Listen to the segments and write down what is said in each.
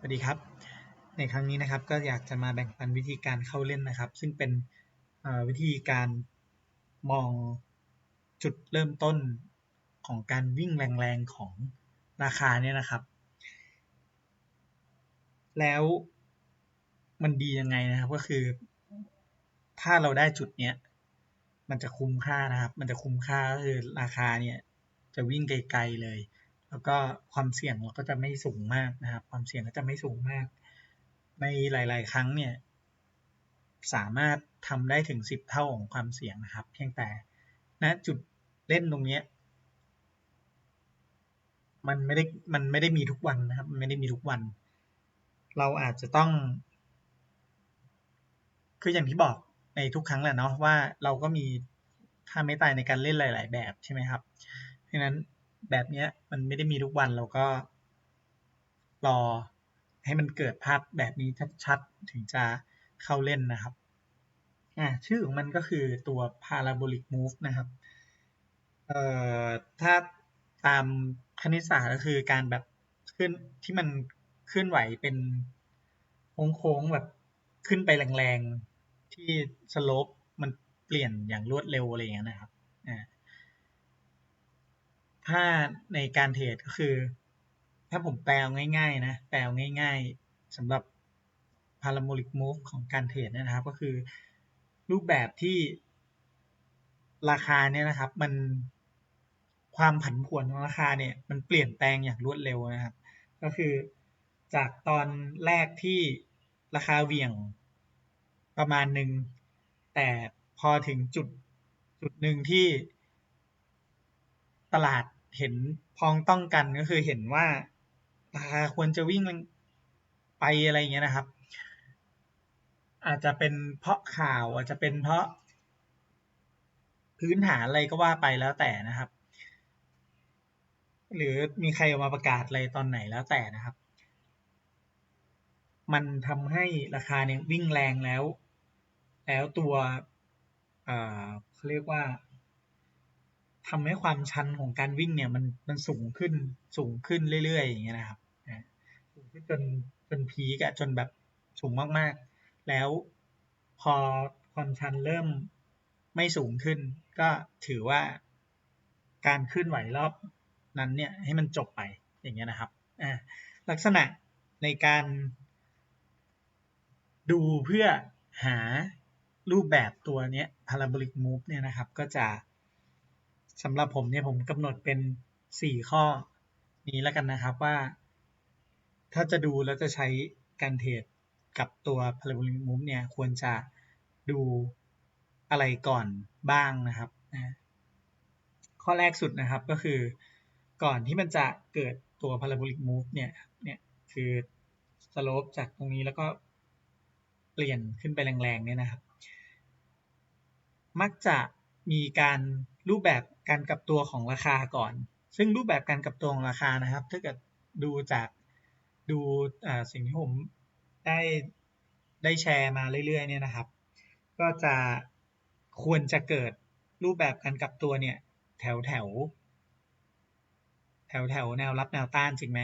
สวัสดีครับ ในครั้งนี้นะครับก็อยากจะมาแบ่งปันวิธีการเข้าเล่นนะครับ ซึ่งเป็นวิธีการมองจุดเริ่มต้นของการวิ่งแรงๆของราคาเนี่ยนะครับ แล้วมันดียังไงนะครับก็คือ ถ้าเราได้จุดเนี้ยมันจะคุ้มค่านะครับ มันจะคุ้มค่าก็คือราคาเนี่ยจะวิ่งไกลๆเลย แล้วก็ความเสี่ยงเราก็จะไม่สูงมากนะครับ ความเสี่ยงก็จะไม่สูงมาก ในหลาย ๆ ครั้งเนี่ยสามารถทำได้ถึงสิบเท่าของความเสี่ยงนะครับ เพียงแต่ณนะจุดเล่นตรงนี้มันไม่ได้มันไม่ได้มีทุกวันนะครับมันไม่ได้มีทุกวัน เราอาจจะต้อง คืออย่างที่บอกในทุกครั้งแหละเนาะว่าเราก็มีท่าไม่ตายในการเล่นหลาย ๆ แบบใช่ไหมครับเพราะนั้น แบบเนี้ย มันไม่ได้มีทุกวันเราก็ รอให้มันเกิดภาพแบบนี้ชัดๆ ถึงจะเข้าเล่นนะครับอ่าชื่อของมันก็คือตัว parabolic move นะครับเอ่อถ้าตามคณิตศาสตร์ก็คือการแบบขึ้นที่มันขึ้นไหวเป็นโค้งๆแบบขึ้นไปแรงๆ ที่สโลปมันเปลี่ยนอย่างรวดเร็วอะไรอย่างเงี้นะครับอ่า ถ้าในการเทรดก็คือ ถ้าผมแปลง่าย ๆ นะ แปลง่าย ๆสำหรับ parabolic move ของการเทรดนะครับ ก็คือรูปแบบที่ราคาเนี่ยนะครับ มันความผันผวนของราคาเนี่ย มันเปลี่ยนแปลงอย่างรวดเร็วนะครับ ก็คือจากตอนแรกที่ราคาเหวี่ยงประมาณหนึ่งแต่พอถึงจุดจุดหนึ่งที่ตลาด เห็นพ้องต้องกันก็คือเห็นว่าราควรจะวิ่งไปอะไรอย่างเงี้ยนะครับ อาจจะเป็นเพราะข่าวอาจจะเป็นเพราะ พื้นฐานอะไรก็ว่าไปแล้วแต่นะครับ หรือมีใครออกมาประกาศอะไรตอนไหนแล้วแต่นะครับ มันทำให้ราคาเนี่ยวิ่งแรงแล้ว แล้วตัวเขาเรียกว่า ทำให้ความชันของการวิ่งเนี่ยมันมันสูงขึ้นสูงขึ้นเรื่อยๆอย่างเงี้ยนะครับสูงขึ้นจนจนพีกอะจนแบบสูงมากๆ แล้วพอความชันเริ่มไม่สูงขึ้น ก็ถือว่าการขึ้นไหวรอบนั้นเนี่ยให้มันจบไปอย่างเงี้ยนะครับลักษณะในการดูเพื่อหารูปแบบตัวเนี้ย parabolic move เนี่ยนะครับ ก็จะ สำหรับผมเนี่ยผมกำหนดเป็นสี่ข้อนี้แล้วกันนะครับว่า ถ้าจะดูแล้วจะใช้การเทรดกับตัว parabolic move เนี่ยควรจะดูอะไรก่อนบ้างนะครับข้อแรกสุดนะครับก็คือก่อนที่มันจะเกิดตัว parabolic move เนี่ยเนี่ยคือ slope จากตรงนี้แล้วก็เปลี่ยนขึ้นไปแรงๆเนี่ยนะครับ มักจะมีการ รูปแบบการกลับตัวของราคาก่อน ซึ่งรูปแบบการกลับตัวของราคานะครับ ถ้าเกิดดูจากดูสิ่งที่ผมได้ได้แชร์มาเรื่อยๆเนี่ยนะครับ ก็จะควรจะเกิดรูปแบบการกลับตัวเนี่ยแถวแถวแถวแถวแนวรับแนวต้านจริงไหม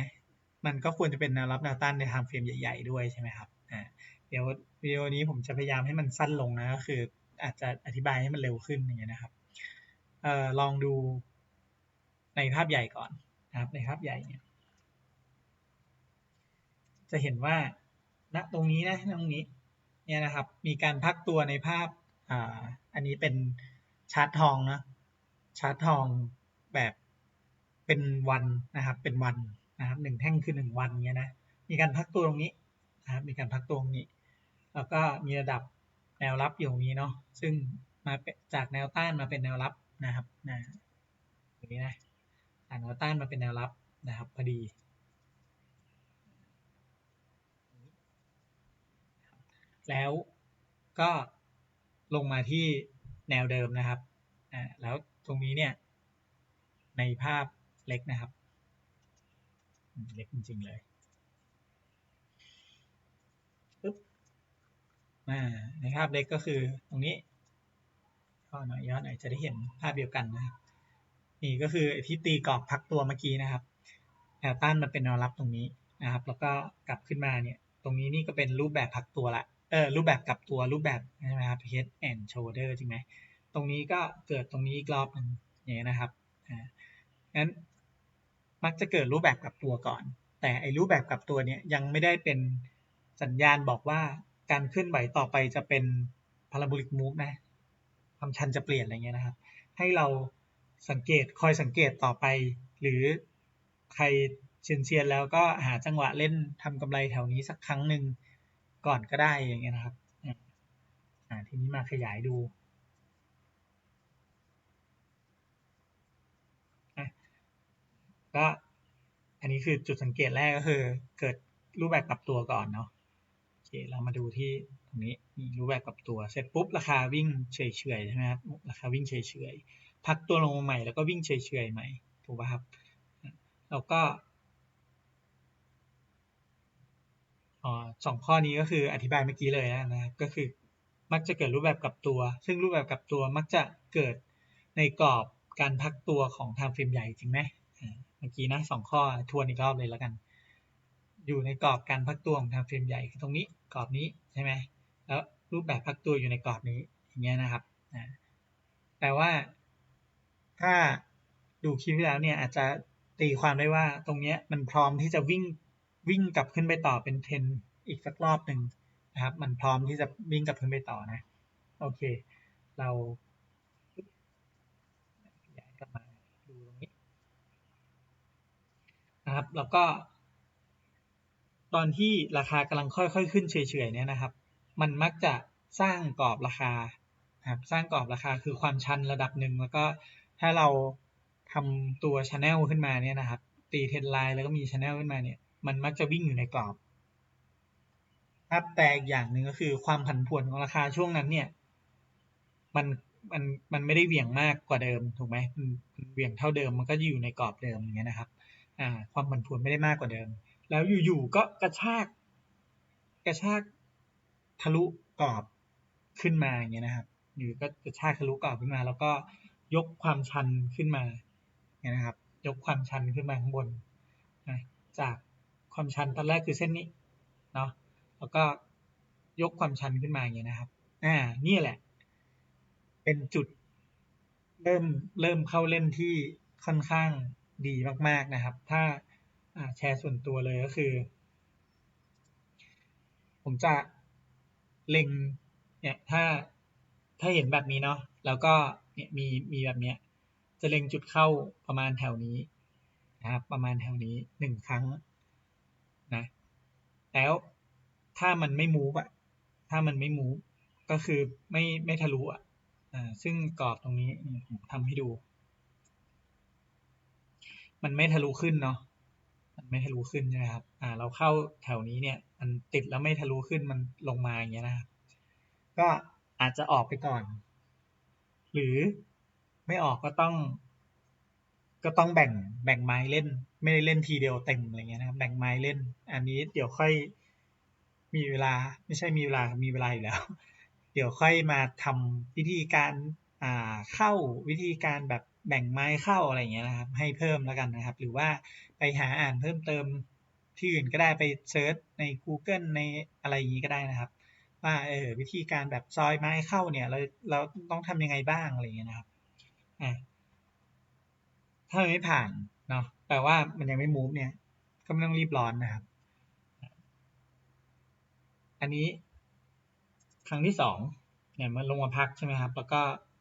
มันก็ควรจะเป็นแนวรับแนวต้านในทม์เฟรมใหญ่ ๆ ด้วยใช่ไหมครับอ่าเดี๋ยววิดีโอนี้ผมจะพยายามให้มันสั้นลงนะก็คืออาจจะอธิบายให้มันเร็วขึ้นอย่างเงี้ยนะครับ เอ่อลองดูในภาพใหญ่ก่อนนะครับ ในภาพใหญ่เนี่ยจะเห็นว่าณตรงนี้นะตรงนี้เนี่ยนะครับมีการพักตัวในภาพอ่าอันนี้เป็นชาร์ตทองนะชาร์ตทองแบบเป็นวันนะครับเป็นวันนะครับหนึ่งแท่งคือหนึ่งวันเงี้ยนะมีการพักตัวตรงนี้นะครับมีการพักตัวตรงนี้ แล้วก็มีระดับแนวรับอยู่ตรงนี้เนาะซึ่งมาจากแนวต้านมาเป็นแนวรับ นะครับนะอย่างนี้นะจากแนวต้านมาเป็นแนวรับนะครับพอดีแล้วก็ลงมาที่แนวเดิมนะครับอ่าแล้วตรงนี้เนี่ย ในภาพเล็กนะครับ เล็กจริงๆเลยปึ๊บมาในภาพเล็กก็คือตรงนี้ ก็หน่อยย้อนหน่อยจะได้เห็นภาพเดียวกันนะครับนี่ก็คือที่ตีกรอบพักตัวเมื่อกี้นะครับแนวต้านมันเป็นแนวรับตรงนี้นะครับ แล้วก็กลับขึ้นมาเนี่ยตรงนี้นี่ก็เป็นรูปแบบพักตัวละเออรูปแบบกลับตัวรูปแบบใช่ไหมครับ head and shoulder จริงไหมตรงนี้ก็เกิดตรงนี้อีกรอบหนึ่งอย่างนี้นะครับอ่างั้นมักจะเกิดรูปแบบกลับตัวก่อน แต่ไอ้รูปแบบกลับตัวเนี่ยยังไม่ได้เป็นสัญญาณบอกว่าการเคลื่อนไหวต่อไปจะเป็น parabolic move นะ ความชันจะเปลี่ยนอะไรเงี้ยนะครับ ให้เราสังเกตคอยสังเกตต่อไป หรือใครเชียนเชียนแล้วก็หาจังหวะเล่นทำกำไรแถวนี้สักครั้งหนึ่งก่อนก็ได้อย่างเงี้ยนะครับอ่าทีนี้มาขยายดูก็อันนี้คือจุดสังเกตแรกก็คือ เกิดรูปแบบกลับตัวก่อนเนาะโอเคเรามาดูที่ รงนี้มีรูปแบบกลับตัวเสร็จปุ๊บราคาวิ่งเฉยเฉยใช่ไหมครับราคาวิ่งเฉยเฉยพักตัวลงมาใหม่แล้วก็วิ่งเฉยเฉยใหม่ถูกป่ะครับแล้วก็ออสองข้อนี้ก็คืออธิบายเมื่อกี้เลยนะครับก็คือมักจะเกิดรูปแบบกลับตัว ซึ่งรูปแบบกลับตัวมักจะเกิดในกรอบการพักตัวของทางฟิล์มใหญ่จริงไหมเมื่อกี้นะสองข้อทวนอีกรอบเลยแล้วกัน อยู่ในกรอบการพักตัวของทางเฟรมใหญ่คือตรงนี้กรอบนี้ใช่ไหม แล้วรูปแบบพักตัวอยู่ในกรอบนี้อย่างเงี้ยนะครับแปลว่าถ้าดูคลิปแล้วเนี่ยอาจจะตีความได้ว่าตรงเนี้ยมันพร้อมที่จะวิ่งวิ่งกลับขึ้นไปต่อเป็นเทนอีกสักรอบหนึ่งนะครับ มันพร้อมที่จะวิ่งกลับขึ้นไปต่อนะ โอเค เราย้ายกลับมาดูตรงนี้นะครับ แล้วก็ ตอนที่ราคากำลังค่อยๆ ขึ้นเฉยๆเนี่ยนะครับ มันมักจะสร้างกรอบราคาครับสร้างกรอบราคาคือความชันระดับหนึ่งแล้วก็ถ้าเราทำตัวชาแนลขึ้นมาเนี่ยนะครับ ตีเทนไลน์แล้วก็มีชาแนลขึ้นมาเนี่ย มันมักจะวิ่งอยู่ในกรอบครับแต่อีกอย่างหนึ่งก็คือความผันผวนของราคาช่วงนั้นเนี่ย มันมันมันไม่ได้เหวี่ยงมากกว่าเดิมถูกไหมเหวี่ยงเท่าเดิมมันก็อยู่ในกรอบเดิมอย่างเงี้ยนะครับ อ่า ความผันผวนไม่ได้มากกว่าเดิม แล้วอยู่ๆก็กระชาก กระชาก ทะลุกรอบขึ้นมาอย่างเงี้ยนะครับอยู่ก็กระชากทะลุกรอบขึ้นมา แล้วก็ยกความชันขึ้นมาเนี่ยนะครับ ยกความชันขึ้นมาข้างบนนะจากความชันตอนแรกคือเส้นนี้เนาะแล้วก็ยกความชันขึ้นมาอย่างเงี้ยนะครับอ่านี่แหละ เป็นจุดเริ่มเริ่มเข้าเล่นที่ค่อนข้างดีมาก ๆนะครับ ถ้าแชร์ส่วนตัวเลยก็คือ ผมจะ เล็งเนี่ยถ้าถ้าเห็นแบบนี้เนาะแล้วก็เนี่ยมีมีแบบเนี้ยจะเล็งจุดเข้าประมาณแถวนี้นะครับประมาณแถวนี้หนึ่งครั้งนะแล้วถ้ามันไม่มูฟอะถ้ามันไม่มูฟก็คือไม่ไม่ทะลุอะอ่าซึ่งกรอบตรงนี้ผมทำให้ดู มันไม่ทะลุขึ้นเนาะ ไม่ทะลุขึ้นใช่ไหมครับอ่าเราเข้าแถวนี้เนี่ยมันติดแล้วไม่ทะลุขึ้นมันลงมาอย่างเงี้ยนะครับก็อาจจะออกไปก่อน หรือไม่ออกก็ต้อง ก็ต้องแบ่งแบ่งไม้เล่น ไม่ได้เล่นทีเดียวเต็มอะไรเงี้ยนะครับแบ่งไม้เล่น อันนี้เดี๋ยวค่อยมีเวลาไม่ใช่มีเวลามีเวลาอยู่แล้ว เดี๋ยวค่อยมาทำวิธีการอ่าเข้าวิธีการแบบแบ่งไม้เข้าอะไรเงี้ยนะครับ ให้เพิ่มแล้วกันนะครับ หรือว่า หาอ่านเพิ่มเติมที่อื่นก็ได้ไปเซิร์ชใน Google ในอะไรอย่างนี้ก็ได้นะครับ ว่าเออวิธีการแบบซอยไม้เข้าเนี่ยเราเราต้องทำยังไงบ้างอะไรเงี้ยนะครับอ่าถ้าไม่ผ่านเนาะแปลว่ามันยังไม่มูฟเนี่ย ก็ไม่ต้องรีบร้อนนะครับ อันนี้ครั้งที่สองเนี่ยมันลงมาพักใช่ไหมครับ แล้วก็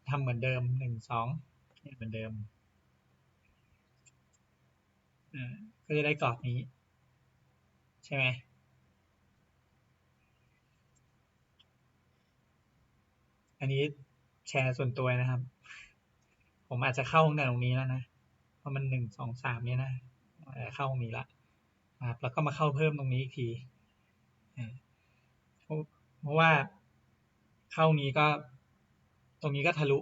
ทำเหมือนเดิมหนึ่งสองเหมือนเดิม ก็จะได้กรอบนี้ ใช่ไหมอันนี้แชร์ส่วนตัวนะครับ ผมอาจจะเข้าตั้งแต่ตรงนี้แล้วนะ เพราะมันหนึ่งสองสามเนี่ยนะเข้าตรงนี้ละครับแล้วก็มาเข้าเพิ่มตรงนี้อีกทีเพราะว่าเข้านี้ก็ตรงนี้ก็ทะลุ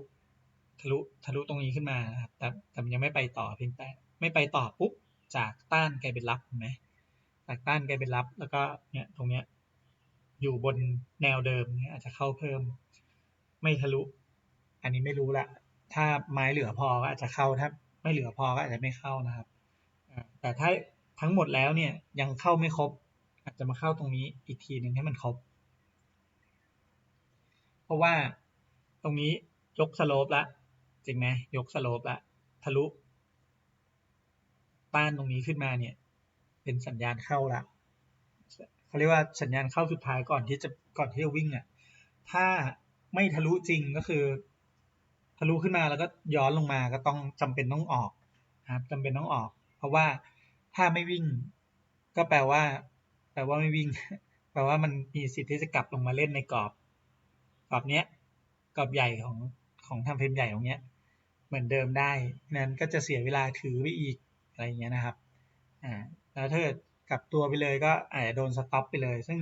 ทะลุทะลุตรงนี้ขึ้นมาครับแต่แต่มันยังไม่ไปต่อเพียงแต่ไม่ไปต่อปุ๊บ จากต้านกลายเป็นรับเห็นไหมจากต้านกลายเป็นรับ แล้วก็เนี่ยตรงเนี้ยอยู่บนแนวเดิมเนี่ยอาจจะเข้าเพิ่ม ไม่ทะลุ อันนี้ไม่รู้ละถ้าไม้เหลือพอก็อาจจะเข้าถ้าไม่เหลือพอก็อาจจะไม่เข้านะครับแต่ถ้าทั้งหมดแล้วเนี่ยยังเข้าไม่ครบ อาจจะมาเข้าตรงนี้อีกทีหนึ่งให้มันครบ เพราะว่าตรงนี้ยกสโลปละจริงไหมยกสโลปละทะลุ ต้านตรงนี้ขึ้นมาเนี่ย เป็นสัญญาณเข้าละเขาเรียกว่าสัญญาณเข้าสุดท้ายก่อนที่จะก่อนที่จะวิ่งอะถ้าไม่ทะลุจริงก็คือ ทะลุขึ้นมาแล้วก็ย้อนลงมาก็ต้องจำเป็นต้องออกนะครับจำเป็นต้องออก เพราะว่าถ้าไม่วิ่ง ก็แปลว่า แปลว่าไม่วิ่ง แปลว่ามันมีสิทธิ์ที่จะกลับลงมาเล่นในกรอบกรอบเนี้ยกรอบใหญ่ของของทำเฟรมใหญ่ตรงเนี้ย เหมือนเดิมได้นั้นก็จะเสียเวลาถือไปอีก อะไรเงี้ยนะครับอ่าแล้วถ้าเกิดกลับตัวไปเลยก็อาจจะโดนสต็อปไปเลย ซึ่ง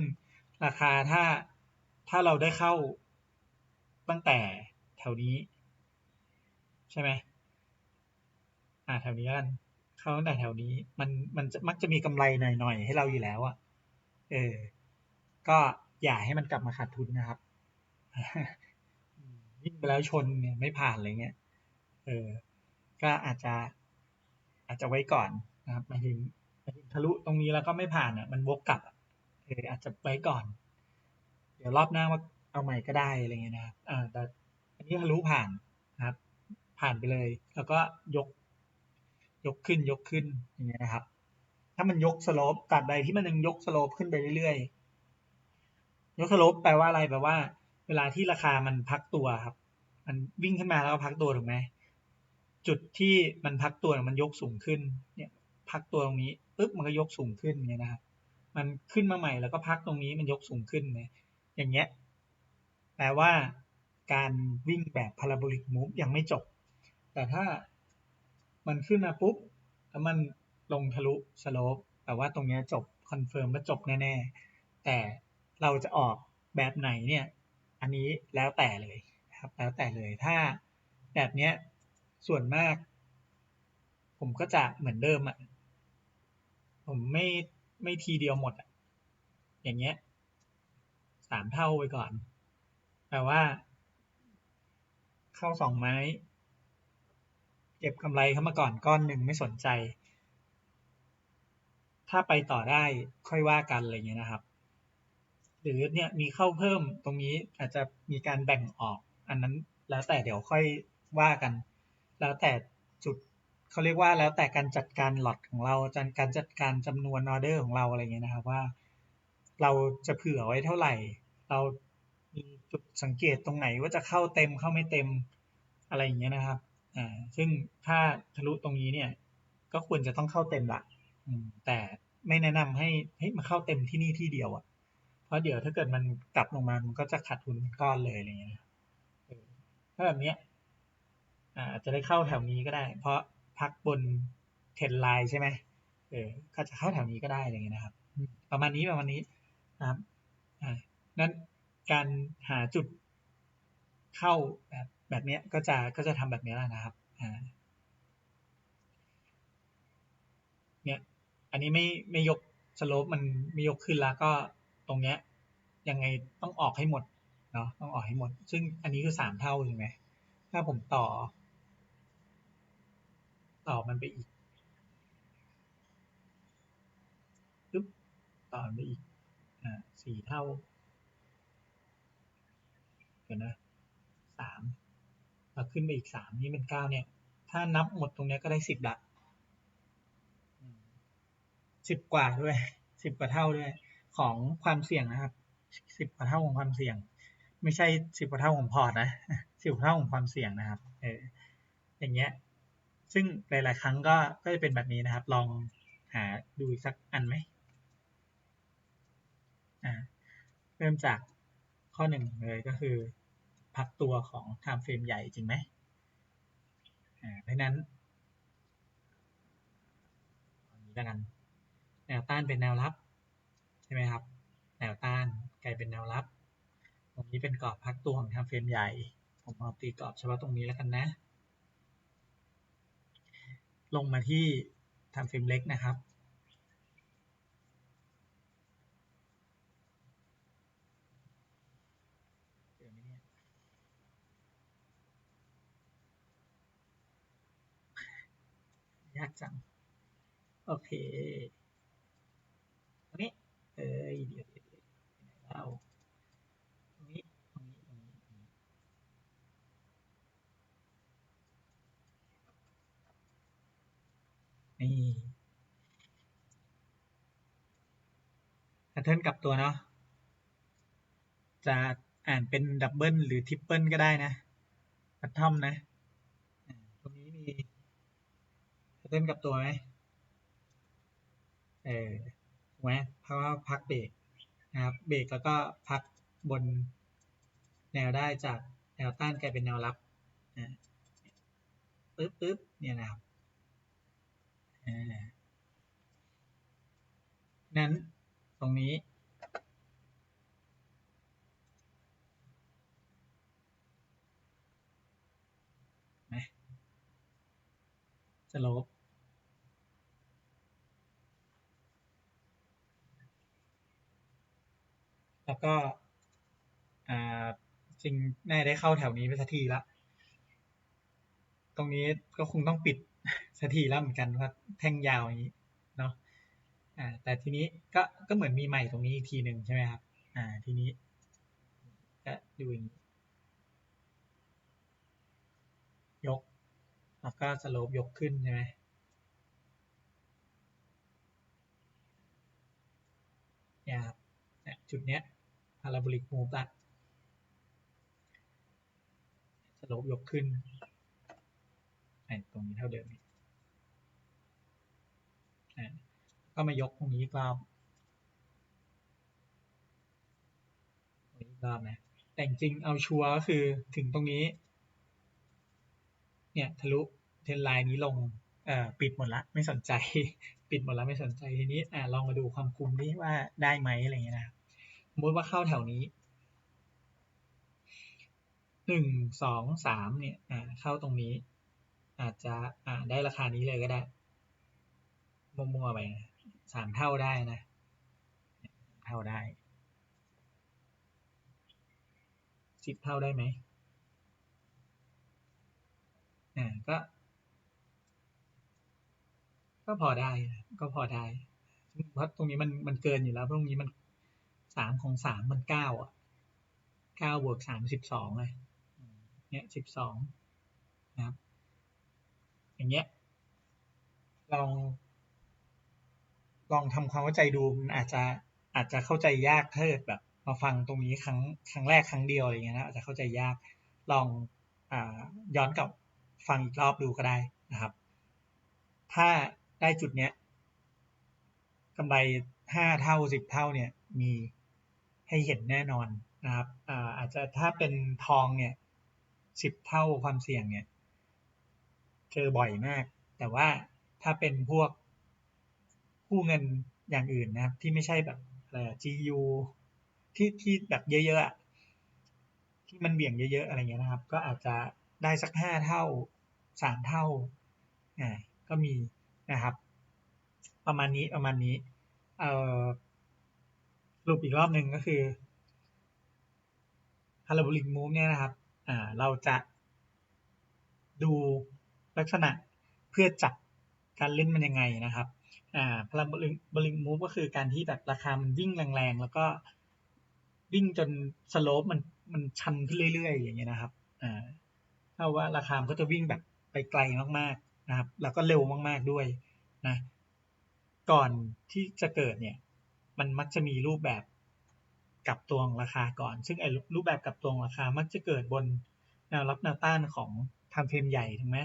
ราคาถ้าถ้าเราได้เข้าตั้งแต่แถวนี้ ใช่ไหมอ่าแถวนี้กันเข้าตั้งแต่แถวนี้มันมันมักจะมีกำไรหน่อยๆให้เราอยู่แล้วอะเออ ก็อย่าให้มันกลับมาขาดทุนนะครับวิ่งไปแล้วชนเนี่ยไม่ผ่านอะไรเงี้ย เออ ก็อาจจะ อาจจะไว้ก่อนนะครับหมายถึงหมายถึงทะลุตรงนี้แล้วก็ไม่ผ่านอะมันวกกลับเอออาจจะไว้ก่อน เดี๋ยวรอบหน้าว่าเอาใหม่ก็ได้อะไรเงี้ยนะครับอ่าแต่อันนี้ทะลุผ่านนะครับ ผ่านไปเลย แล้วก็ยก ยกขึ้นยกขึ้นอย่างเงี้ยนะครับ ถ้ามันยกสโลปตัดใดที่มันยังยกสโลปขึ้นไปเรื่อยๆยกสโลปแปลว่าอะไรแปลว่า เวลาที่ราคามันพักตัวครับ มันวิ่งขึ้นมาแล้วก็พักตัวถูกไหม จุดที่มันพักตัวมันยกสูงขึ้นเนี่ยพักตัวตรงนี้ปึ๊บมันก็ยกสูงขึ้นเนี่ยนะครับมันขึ้นมาใหม่แล้วก็พักตรงนี้มันยกสูงขึ้นเนี่ยอย่างเงี้ยแปลว่าการวิ่งแบบพาราโบลิกมูฟยังไม่จบ แต่ถ้ามันขึ้นมาปุ๊บแล้วมันลงทะลุสโลปแปลว่าตรงนี้จบคอนเฟิร์มว่าจบแน่ๆ แต่เราจะออกแบบไหนเนี่ย อันนี้แล้วแต่เลยครับ แล้วแต่เลยถ้าแบบเนี้ย ส่วนมาก ผมก็จะเหมือนเดิมอะ ผมไม่ไม่ทีเดียวหมดอะ อย่างเงี้ยสามเท่าไปก่อนแปลว่า เข้าสองไม้ เก็บกำไรเข้ามาก่อนก้อนหนึ่งไม่สนใจ ถ้าไปต่อได้ค่อยว่ากันอะไรเงี้ยนะครับ หรือเนี่ยมีเข้าเพิ่มตรงนี้อาจจะมีการแบ่งออก อันนั้นแล้วแต่เดี๋ยวค่อยว่ากัน แล้วแต่จุดเขาเรียกว่าแล้วแต่การจัดการหลอดของเราจัดการจัดการจำนวนออเดอร์ของเราอะไรเงี้ยนะครับว่า เราจะเผื่อไว้เท่าไหร่ เรามีจุดสังเกตตรงไหนว่าจะเข้าเต็มเข้าไม่เต็มอะไรอย่างเงี้ยนะครับอ่าซึ่งถ้าทะลุตรงนี้เนี่ย ก็ควรจะต้องเข้าเต็มละแต่ไม่แนะนำให้ให้มาเข้าเต็มที่นี่ที่เดียวอะ่ะ เพราะเดี๋ยวถ้าเกิดมันกลับลงมามันก็จะขาดทุนก้อนเลยอะไรเงี้ยถ้าแบบเนี้ย อาจจะได้เข้าแถวนี้ก็ได้ เพราะพักบนเทรนไลน์ใช่ไหมเออก็จะเข้าแถวนี้ก็ได้อะไรเงี้ยนะครับ ประมาณนี้ประมาณนี้นะครับอ่านั้นการหาจุดเข้าแบบแบบนี้ก็จะก็จะทำแบบนี้แหละนะครับอ่าเนี่ยอันนี้ไม่ไม่ยกสโลปมันไม่ยกขึ้นแล้วก็ตรงเนี้ยยังไงต้องออกให้หมดเนาะต้องออกให้หมด ซึ่งอันนี้คือสามเท่าใช่ไหมถ้าผมต่อ ต่อมันไปอีกปึ๊บต่อมันไปอีกอ่าสี่เท่าเดี๋ยวนะสามเราขึ้นไปอีกสามนี่เป็นเก้าเนี่ย ถ้านับหมดตรงนี้ก็ได้สิบละสิบกว่าด้วยสิบกว่าเท่าด้วยของความเสี่ยงนะครับสิบกว่าเท่าของความเสี่ยง ไม่ใช่สิบกว่าเท่าของพอร์ตนะสิบกว่าเท่าของความเสี่ยงนะครับเอออย่างเงี้ย ซึ่งหลาย ๆ ครั้งก็ก็จะเป็นแบบนี้นะครับ ลองหาดูสักอันไหมอ่าเริ่มจากข้อหนึ่งเลยก็คือ พักตัวของ time frame ใหญ่จริงไหมอ่าเพราะนั้นนี้แล้วกัน แนวต้านเป็นแนวรับใช่ไหมครับ แนวต้านกลายเป็นแนวรับ ตรงนี้เป็นกรอบพักตัวของ time frame ใหญ่ ผมเอาตีกรอบเฉพาะตรงนี้แล้วกันนะ ลงมาที่ทำเฟรมเล็กนะครับ ยากจัง โอเคอ้ย เดี๋ยวเดี๋ยวเดี๋ยวเราตรงนี้ตรงนี้ตรงนี้ตรงนี้นี่ แพทเทิร์นกลับตัวเนาะจะอ่านเป็นดับเบิลหรือทริปเปิลก็ได้นะพัททอมนะตรงนี้มีแพทเทิร์นกลับตัวไหมเออถูกไหมเพราะว่าพักเบรกนะครับเบรกแล้วก็พักบนแนวได้จากแนวต้านกลายเป็นแนวรับอ่าปึ๊บปึ๊บเนี่ยนะครับอ่านั้น ตรงนี้นะสโลปแล้วก็อ่าจริงแน่ได้เข้าแถวนี้ไปสักทีละตรงนี้ก็คงต้องปิดสักทีแล้วเหมือนกันว่าแท่งยาวอย่างนี้เนาะ อ่าแต่ทีนี้ก็ก็เหมือนมีใหม่ตรงนี้อีกทีหนึ่งใช่ไหมครับอ่าทีนี้ก็ดูอย่างนี้ยกแล้วก็สโลปยกขึ้นใช่ไหมเนี่ยครับเนี่ยจุดเนี้ยพาราโบลิกมูฟละสโลปยกขึ้นอ้ตรงนี้เท่าเดิมอีกอะ ก็มายกตรงนี้อีกรอบตรงนี้อีกรอบนะแต่จริงเอาชัวร์ก็คือถึงตรงนี้ เนี่ยทะลุเทนไลน์นี้ลงเอ่อปิดหมดละไม่สนใจ ปิดหมดละไม่สนใจทีนี้อ่าลองมาดูความคุมนี้ว่าได้ไหมอะไรเงี้ยนะสมมติว่าเข้าแถวนี้หนึ่งสองสามเนี่ยอ่าเข้าตรงนี้ อาจจะอ่าได้ราคานี้เลยก็ได้ มั่วๆไปนะ สามเท่าได้นะ เท่าได้สิบเท่าได้ไหมอ่าก็ ก็พอได้ ก็พอได้ เพราะตรงนี้มันมันเกินอยู่แล้ว เพราะตรงนี้มันสามของสามมันเก้าอะเก้าบวกสามสิบสองเลยเนี่ยสิบสองนะครับ อย่างเงี้ยลอง ลองทำความเข้าใจดูมันอาจจะอาจจะเข้าใจยากถ้าเกิดแบบมาฟังตรงนี้ครั้งครั้งแรกครั้งเดียวอะไรเงี้ยนะอาจจะเข้าใจยากลองอ่าย้อนกลับฟังอีกรอบดูก็ได้นะครับ ถ้าได้จุดเนี้ยกำไรห้าเท่าสิบเท่าเนี่ยมีให้เห็นแน่นอนนะครับอ่าอาจจะถ้าเป็นทองเนี่ยสิบเท่าความเสี่ยงเนี่ยเจอบ่อยมาก แต่ว่าถ้าเป็นพวก กู้เงินอย่างอื่นนะครับ ที่ไม่ใช่แบบอะไร GU ที่ที่แบบเยอะๆที่มันเบี่ยงเยอะ ๆ อะไรเงี้ยนะครับ ก็อาจจะได้สักห้าเท่าสามเท่าอ่าก็มีนะครับ ประมาณนี้ประมาณนี้เอ่อสรุปอีกรอบหนึ่งก็คือ parabolic move เนี่ยนะครับอ่าเราจะดูลักษณะเพื่อจับการเล่นมันยังไงนะครับ อ่า parabolic move ก็คือการที่แบบราคามันวิ่งแรงๆ แล้วก็วิ่งจนสโลปมันมันชันขึ้นเรื่อยๆ อย่างเงี้ยนะครับอ่าเท่าว่าราคามันก็จะวิ่งแบบไปไกลมากๆนะครับ แล้วก็เร็วมากๆด้วยนะก่อนที่จะเกิดเนี่ย มันมักจะมีรูปแบบกลับตัวของราคาก่อน ซึ่งไอ้รูปแบบกลับตัวของราคามักจะเกิดบนแนวรับแนวต้านของไทม์เฟรมใหญ่ถูกไหม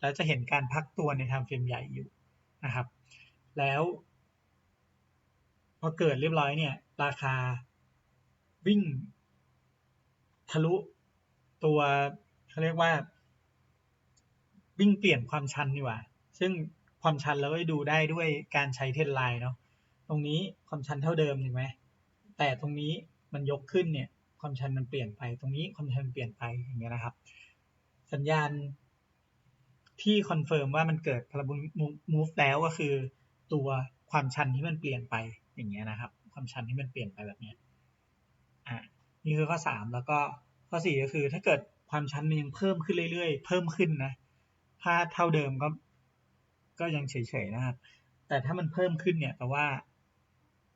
แล้วจะเห็นการพักตัวในไทม์เฟรมใหญ่อยู่นะครับ แล้วพอเกิดเรียบร้อยเนี่ย ราคาวิ่งทะลุตัวเขาเรียกว่า วิ่งเปลี่ยนความชันดีกว่า ซึ่งความชันเราก็ดูได้ด้วยการใช้เทนไลน์เนาะตรงนี้ความชันเท่าเดิมถูกไหมแต่ตรงนี้มันยกขึ้นเนี่ย ความชันมันเปลี่ยนไป ตรงนี้ความชันเปลี่ยนไปอย่างเงี้ยนะครับ สัญญาณที่คอนเฟิร์มว่ามันเกิดพาราโบลิกมูฟแล้วก็คือ ตัวความชันที่มันเปลี่ยนไปอย่างเงี้ยนะครับ ความชันที่มันเปลี่ยนไปแบบเนี้ยอ่านี่คือข้อสามแล้วก็ข้อสี่ก็คือ ถ้าเกิดความชันมันยังเพิ่มขึ้นเรื่อยๆ เพิ่มขึ้นนะถ้าเท่าเดิมก็ ก็ยังเฉยๆนะครับ แต่ถ้ามันเพิ่มขึ้นเนี่ยแปลว่า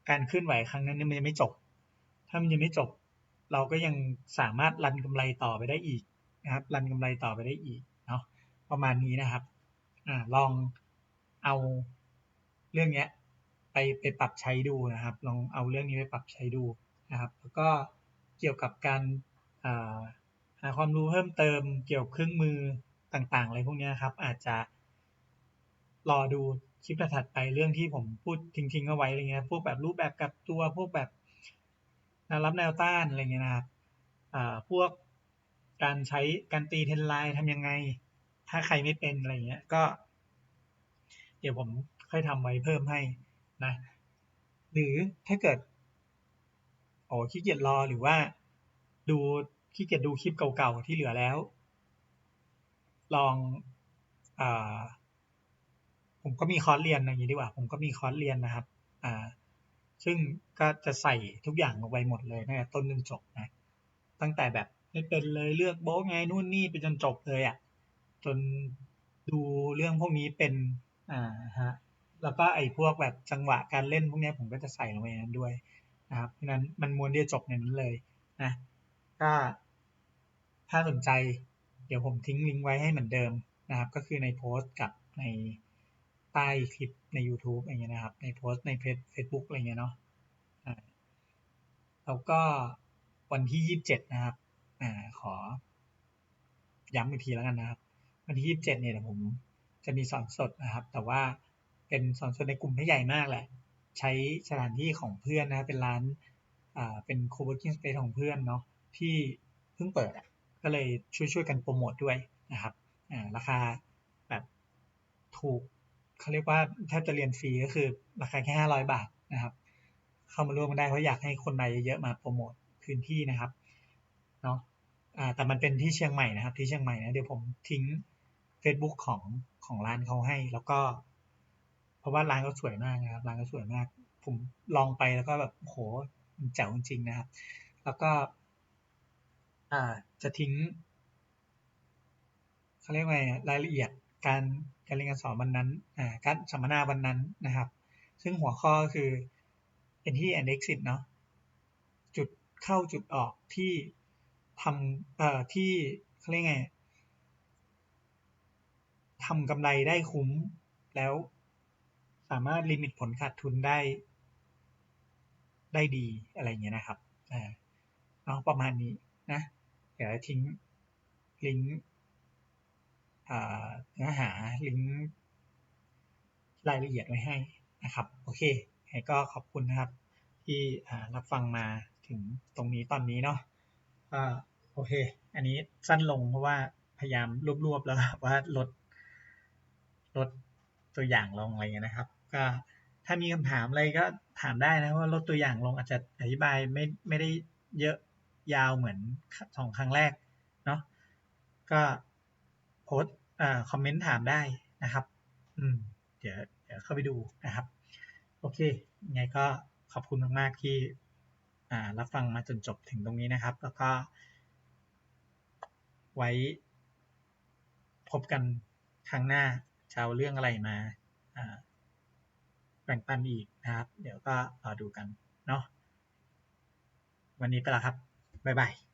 การเคลื่อนไหวครั้งนั้นเนี่ยมันยังไม่จบ ถ้ามันยังไม่จบ เราก็ยังสามารถรันกำไรต่อไปได้อีกนะครับ รันกำไรต่อไปได้อีกเนาะประมาณนี้นะครับอ่าลองเอา เรื่องเนี้ยไปไปปรับใช้ดูนะครับ ลองเอาเรื่องนี้ไปปรับใช้ดูนะครับ แล้วก็เกี่ยวกับการหาความรู้เพิ่มเติมเกี่ยวกับเครื่องมือต่างๆอะไรพวกนี้ครับ อาจจะรอดูคลิปถัดไปเรื่องที่ผมพูดทิ้งๆเอาไว้อะไรเงี้ยพวกแบบรูปแบบกับตัวพวกแบบแนวรับแนวต้านอะไรเงี้ยนะครับพวกการใช้การตีเทนไลน์ทำยังไง ถ้าใครไม่เป็นอะไรเงี้ยก็ เดี๋ยวผม ค่อยทำไว้เพิ่มให้นะหรือถ้าเกิดโอ้ขี้เกียจรอหรือว่าดูขี้เกียจดูคลิปเก่าๆที่เหลือแล้ว ลองอผมก็มีคอร์สเรียนอย่างนี้ดีกว่า ผมก็มีคอร์สเรียนนะครับอ่าซึ่งก็จะใส่ทุกอย่างลงไปหมดเลยนะต้นจนจบนะ ตั้งแต่แบบไม่เป็นเลยเลือกโบ๊ไงนู่นนี่ไปจนจบเลยอะ่ะ จนดูเรื่องพวกนี้เป็นอ่าฮะ แล้วก็ไอ้พวกแบบจังหวะการเล่นพวกนี้ผมก็จะใส่ลงไปนั้นด้วยนะครับเพราะนั้นมันมวนเดียวจบในนั้นเลยนะก็ถ้าสนใจเดี๋ยวผมทิ้งลิงก์ไว้ให้เหมือนเดิมนะครับ ก็คือในโพสต์กับในใต้คลิปใน YouTube อย่างเงี้ยนะครับ ในโพสต์ในเพจ Facebook อะไรเงี้ยเนาะแล้วก็วันที่ 27 นะครับอ่าขอย้ำอีกทีแล้วกันนะครับ วันที่ 27 เนี่ยผมจะมีสอนสดนะครับ แต่ว่า เป็นสอนในกลุ่มไม่ใหญ่มากแหละ ใช้สถานที่ของเพื่อนนะเป็นร้านอ่าเป็น co-working space ของเพื่อนเนาะที่เพิ่งเปิดก็เลยช่วยช่วยกันโปรโมทด้วยนะครับอ่าราคาแบบถูกเขาเรียกว่าแทบจะเรียนฟรีก็คือราคาแค่ห้าร้อยบาทนะครับเข้ามาร่วมกันได้เพราะอยากให้คนในเยอะๆมาโปรโมทพื้นที่นะครับเนาะอ่าแต่มันเป็นที่เชียงใหม่นะครับที่เชียงใหม่นะเดี๋ยวผมทิ้ง Facebook ของของร้านเขาให้แล้วก็ เพราะว่าร้านเขาสวยมากนะครับร้านเขาสวยมาก ผมลองไปแล้วก็แบบโหเจ๋วจริงนะครับ แล้วก็ อ่าจะทิ้งเขาเรียกว่ารายละเอียดการการเรียนการสอนวันนั้นอ่าการสัมมนาวันนั้นนะครับ ซึ่งหัวข้อคือ entry and exit เนาะจุดเข้าจุดออกที่ทำเอ่อที่เขาเรียกไงทำกำไรได้คุ้มแล้ว สามารถลิมิตผลขาดทุนได้ ได้ดีอะไรเงี้ยนะครับอ่าประมาณนี้นะเดี๋ยวทิ้งลิงก์เนื้อหาลิงก์รายละเอียดไว้ให้นะครับ โอเคก็ขอบคุณนะครับ ที่รับฟังมาถึงตรงนี้ตอนนี้เนาะก็โอเค อันนี้สั้นลงเพราะว่าพยายามรวบๆแล้วว่าลดลดตัวอย่างลงอะไรเงี้ยนะครับ ถ้ามีคำถามอะไรก็ถามได้นะว่าลดตัวอย่างลงอาจจะอธิบายไม่ไม่ได้เยอะยาวเหมือนสองครั้งแรกเนาะก็โพสอคอมเมนต์ถามได้นะครับอืมเดี๋ยวเดี๋ยวเข้าไปดูนะครับ โอเคไงก็ขอบคุณมาก ๆ ที่รับฟังมาจนจบถึงตรงนี้นะครับ แล้วก็ ไว้พบกันครั้งหน้าจะเอาเรื่องอะไรมา แบ่งปันอีกนะครับ เดี๋ยวก็รอดูกันเนาะวันนี้ไปแล้วครับ บ๊ายบาย